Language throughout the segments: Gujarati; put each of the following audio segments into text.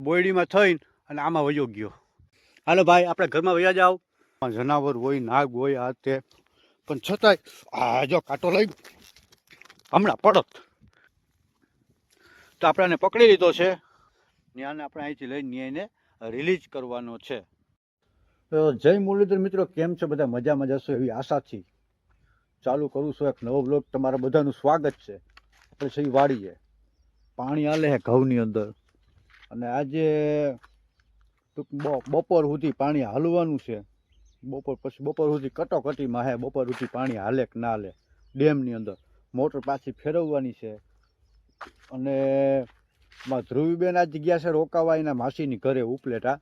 બોયડીમાં થઈને અને આમાં વયો ગયો. હાલો ભાઈ, આપણે ઘરમાં વયા જાઓ. જનાવર હોય, નાગ હોય, આ તે. પણ છતાંય આ જો કાંટો લઈ હમણાં પડત. તો આપણે આને પકડી લીધો છે. ન્યાને આપણે અહીંથી લઈને ન્યાયને રિલીઝ કરવાનો છે. તો જય મુરલીધર મિત્રો, કેમ છો? બધા મજામાં જશો એવી આશાથી. ચાલુ કરું છું એક નવો બ્લોગ તમારા બધાનું સ્વાગત છે. આપણે સહી વાળીએ. પાણી આલે હે ઘઉંની અંદર. અને આજે ટૂંક બપોર સુધી પાણી હાલવાનું છે. બપોર પછી, બપોર સુધી કટોકટીમાં હે, બપોર સુધી પાણી હાલે કે ના હાલે, ડેમની અંદર. મોટર પાછી ફેરવવાની છે. અને માં ધ્રુવીબેન આજે ગયા છે રોકાવા, એના માસીની ઘરે ઉપલેટા.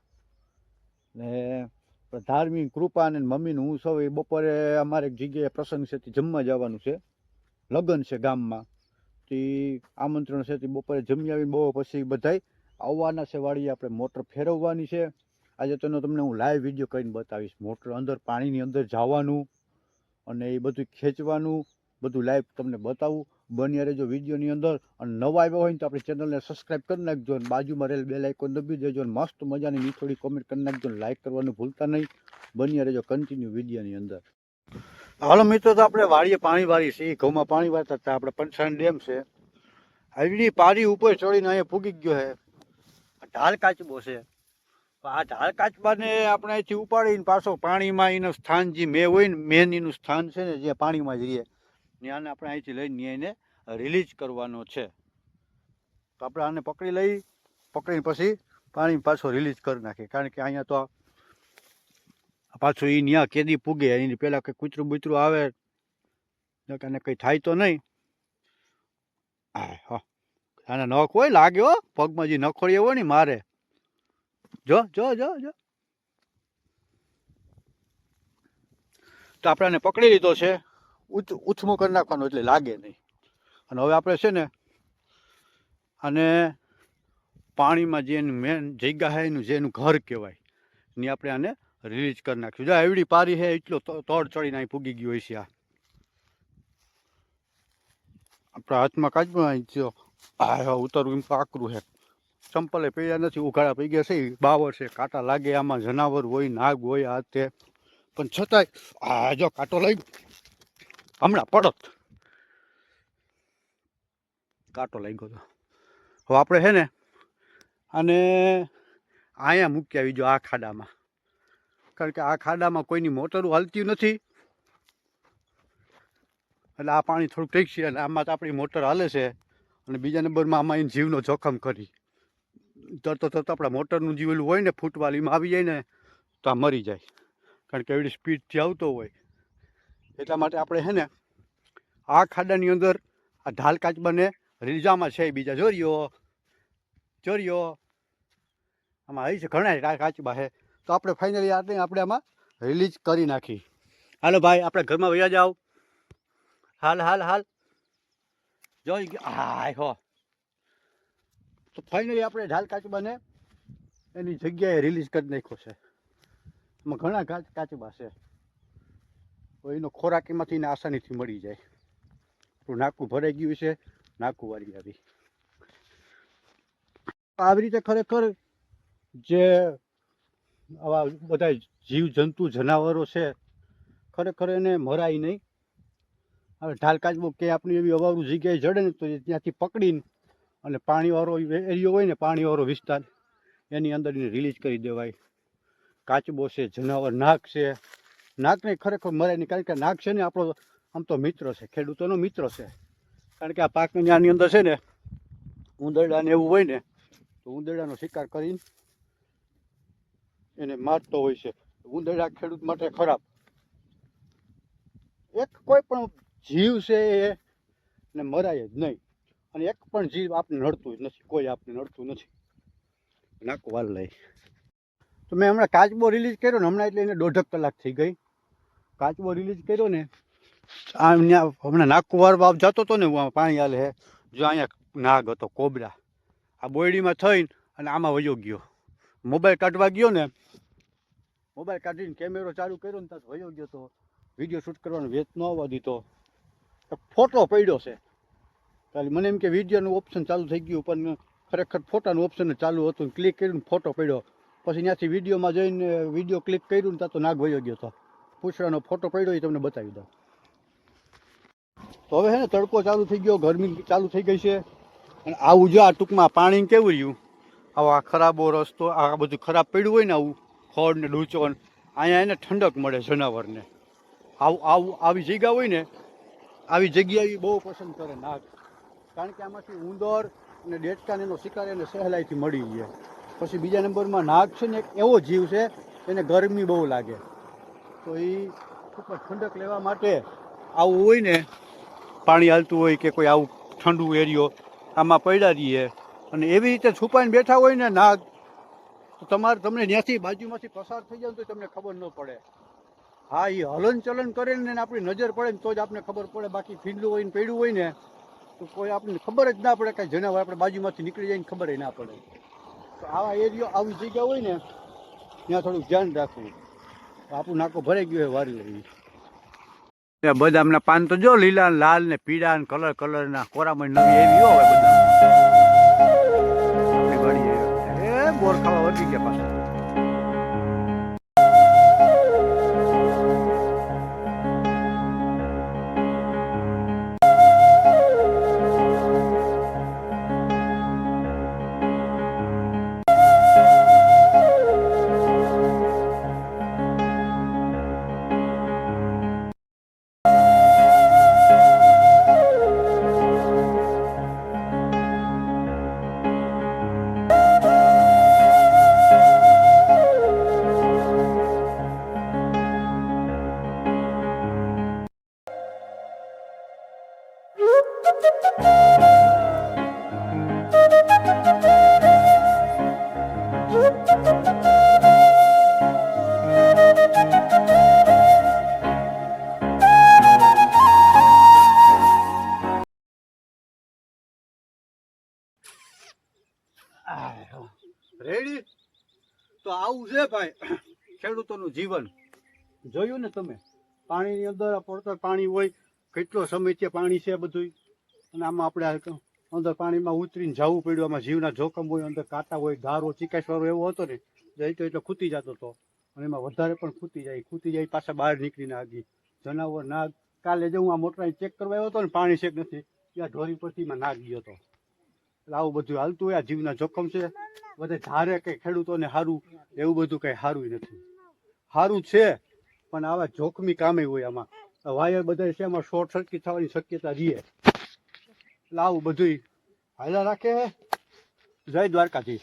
ને ધાર્મિક કૃપા અને મમ્મીને હું સૌ એ બપોરે અમારે એક જગ્યાએ પ્રસંગ છે, તે જમવા જવાનું છે. લગ્ન છે ગામમાં. તે આમંત્રણ છે, તે બપોરે જમી આવીને બહુ પછી બધાય આવવાના છે વાળી આપણે મોટર ફેરવવાની છે. આજે તેનો તમને હું લાઈવ વીડિયો કરીને બતાવીશ. મોટર અંદર પાણીની અંદર જવાનું અને એ બધું ખેંચવાનું, બધું લાઈવ તમને બતાવું. બની રહેજો વિડીયોની અંદર. અને નવા આવ્યા હોય ને તો આપણી ચેનલને સબસ્ક્રાઈબ કરી નાખજો અને બાજુમાં રહેલ બે લાઇકોન દબી દેજો અને મસ્ત મજાની મીઠોડી કોમેન્ટ કરી નાખજો અને લાઈક કરવાનું ભૂલતા નહીં. બની રહેજો કન્ટિન્યુ વિડીયોની અંદર. હાલો મિત્રો, તો આપણે વાડીએ પાણી વાળી છે. ઘઉંમાં પાણી વાળતા હતા. આપણે પંચાણ ડેમ છે. આવી પારી ઉપર ચડીને અહીંયા પૂગી ગયો છે. ઢાલ કાચબો છે. આ ઢાળ કાચબાને આપણે અહીંથી ઉપાડીને પાછો પાણીમાં એનું સ્થાન જે મેં હોય ને, મેન એનું સ્થાન છે ને, જે પાણીમાં જ રહીએ ત્યાંને આપણે અહીંથી લઈને એને રિલીઝ કરવાનો છે. તો આપણે આને પકડી લઈ, પકડીને પછી પાણી પાછો રિલીઝ કરી નાખીએ. કારણ કે અહીંયા તો પાછું એ ત્યાં કેદી પૂગે, એની પહેલાં કંઈ કૂતરું બૂતરું આવે એને કંઈ થાય તો નહીં. હા હા. આના નખ હોય લાગે હો, પગમાં જે નખોળીએ હોય ને મારે. જો જો જો જો. તો આપણે આને પકડી લીધો છે. ઉચ ઉથમો કરી નાખવાનો એટલે લાગે નહીં. અને હવે આપણે છે ને અને પાણીમાં જે એનું મેન જગ્યા છે એનું, જે એનું ઘર કહેવાય એની આપણે આને રિલીઝ કરી નાખ્યું. જો એવડી પારી છે એટલો તો- તોડ ચડીને અહીં પૂગી ગયો હોય છે આ. આપણા હાથમાં કાચમાં અહીં જો હવે ઉતરવું એમ તો આકરું છે. ચંપલે પીડ્યા નથી, ઉઘાડા પી ગયા છે બાવર છે, કાંટા લાગે આમાં, જનાવર હોય, નાગ હોય, આ તે. પણ છતાંય આ જો કાંટો લઈ, હમણાં પડત. કાંટો લઈ ગયો તો. હવે આપણે છે ને અને અહીંયા મૂકી આવી જો આ ખાડામાં. કારણ કે આ ખાડામાં કોઈની મોટરો હાલતી નથી. એટલે આ પાણી થોડુંક ઠીક છે, અને આમાં તો આપણી મોટર હાલે છે. અને બીજા નંબરમાં આમાં એને જીવનો જોખમ કરી. તરતો તરતો આપણા મોટરનું જીવેલું હોય ને, ફૂટવાલીમાં આવી જાય ને, તો આ મરી જાય. કારણ કે એવડી સ્પીડથી આવતો હોય. એટલા માટે આપણે છે ને, આ ખાડાની અંદર આ ઢાલ કાચબાને રીલજામાં છે બીજા. જોરિયો જોરિયો. આમાં આવી છે ઘણા કાચબા છે તો આપણે ફાઇનલી આપણે આપણે આમાં રિલીઝ કરી નાખી. હાલો ભાઈ, આપણે ઘરમાં વયા જાઓ. હાલ હાલ હાલ. જોઈ હાય હો. તો ફાઇનલી આપણે ઢાલ કાચબાને એની જગ્યાએ રિલીઝ કરી નાખ્યો છે. એમાં ઘણા કાચ કાચબા છે. તો એનો ખોરાક એમાંથી એને આસાનીથી મળી જાય. આપણું નાકું ભરાઈ ગયું છે. નાકું વાળી આવી. આવી રીતે ખરેખર જે આવા બધા જીવ જંતુ જનાવરો છે, ખરેખર એને મરાય નહીં. હવે ઢાલ કાચબો કે આપણી એવી અવારું જગ્યાએ જડે ને તો ત્યાંથી પકડીને અને પાણીવાળો એરિયો હોય ને પાણીવાળો વિસ્તાર, એની અંદર એને રિલીઝ કરી દેવાય. કાચબો છે, જનાવર, નાક છે. નાકને ખરેખર મરાય નહીં, કારણ કે નાક છે ને આપણો આમ તો મિત્ર છે, ખેડૂતોનો મિત્ર છે. કારણ કે આ પાકની આની અંદર છે ને ઉંદરડાને એવું હોય ને, તો ઉંદરડાનો શિકાર કરીને એને મારતો હોય છે. ઉંદરડા ખેડૂત માટે ખરાબ. એક કોઈ પણ જીવ છે એ ને મરાય જ નહીં. અને એક પણ જીવ આપને નડતું જ નથી. કોઈ આપને નડતું નથી. નાખો વાલ લઈ. તો મેં હમણાં કાચબો રિલીઝ કર્યો ને, હમણાં એટલે એને દોઢક કલાક થઈ ગઈ. કાચબો રિલીઝ કર્યો ને, આ હમણાં નાકું બાપ જતો હતો ને હું પાણી હાલે જો અહીંયા નાગ હતો, કોબરા. આ બોયડીમાં થઈને અને આમાં વયો ગયો. મોબાઈલ કાઢવા ગયો ને, મોબાઈલ કાઢીને કેમેરો ચાલુ કર્યો ને ત્યાં વયો ગયો તો વીડિયો શૂટ કરવાનો વેચ ન આવવા દીધો. ફોટો પડ્યો છે. ખાલી મને એમ કે વિડીયોનું ઓપ્શન ચાલુ થઈ ગયું, પણ ખરેખર ફોટાનું ઓપ્શન ચાલુ હતું. ક્લિક કર્યું ફોટો પડ્યો. પછી ત્યાંથી વિડીયોમાં જઈને વીડિયો ક્લિક કર્યું ને ત્યાં તો નાગ વયો ગયો હતો પૂછડાનો ફોટો પડ્યો એ તમને બતાવી દઉં. તો હવે હે ને તડકો ચાલુ થઈ ગયો, ગરમી ચાલુ થઈ ગઈ છે. અને આવું જો આ ટૂંકમાં પાણી કેવું રહ્યું? આવો આ ખરાબો રસ્તો, આ બધું ખરાબ પડ્યું હોય ને આવું, ખોડ ને ડૂચો અહીંયા એને ઠંડક મળે જનાવરને. આવું આવું આવી જગ્યા હોય ને આવી જગ્યા બહુ પસંદ કરે નાગ. કારણ કે આમાંથી ઉંદર અને ડેટકાને એનો શિકાર એને સહેલાઈથી મળી જાય પછી બીજા નંબરમાં નાગ છે ને એક એવો જીવ છે, એને ગરમી બહુ લાગે. તો એ ઉપર ઠંડક લેવા માટે આવું હોય ને, પાણી હાલતું હોય કે કોઈ આવું ઠંડુ એરિયો, આમાં પડ્યા રહીએ. અને એવી રીતે છુપાઈને બેઠા હોય ને નાગ, તો તમારે તમને ત્યાંથી બાજુમાંથી પસાર થઈ જાય તો તમને ખબર ન પડે. હા એ હલન ચલન કરે ને આપણી નજર પડે ને તો જ આપણે ખબર પડે. બાકી ફીંડલું હોય ને પડ્યું હોય ને તો કોઈ આપણને ખબર જ ના પડે કાંઈ જનાવર આપણે બાજુમાંથી નીકળી જાય ને ખબર ના પડે. તો આવા એરિયો આવી જગ્યા હોય ને ત્યાં થોડુંક ધ્યાન રાખવું. આપણું નાકો ભરાઈ ગયું હોય વારી લઈ બદામના પાન તો જો લીલા ને લાલ ને પીળા ને કલર કલર ના કોરામણ નવી એવી હોય બધા ખાવા વધી ગયા પાછા. રેડી? તો આવું છે ભાઈ, ખેડૂતોનું જીવન. જોયું ને તમે? પાણીની અંદર પડતર પાણી હોય, કેટલો સમય છે પાણી છે બધું અને આમાં આપણે અંદર પાણીમાં ઉતરીને જવું પડ્યું, આમાં જીવના જોખમ હોય, અંદર કાંટા હોય ગારો ચીકાશવારો એવો હતો ને જઈતો એટલે ખૂતી જતો હતો. અને એમાં વધારે પણ ખૂતી જાય. ખૂતી જાય, પાછા બહાર નીકળીને આગી. જનાવર નાગ. કાલે જે હું આ મોટરાઈ ચેક કરવા આવ્યો હતો ને, પાણી ચેક નથી ત્યાં ઢોરી પરથી એમાં નાગ ગયો હતો. આવું બધું હાલતું હોય, આ જીવના જોખમ છે. બધે ધારે કે ખેડૂતોને સારું એવું બધું કંઈ સારું નથી. સારું છે, પણ આવા જોખમી કામે હોય આમાં. વાયર બધા છે, એમાં શોર્ટ સર્કિટ થવાની શક્યતા રહે. એટલે આવું બધું હાલા રાખે જય દ્વારકાધીશ.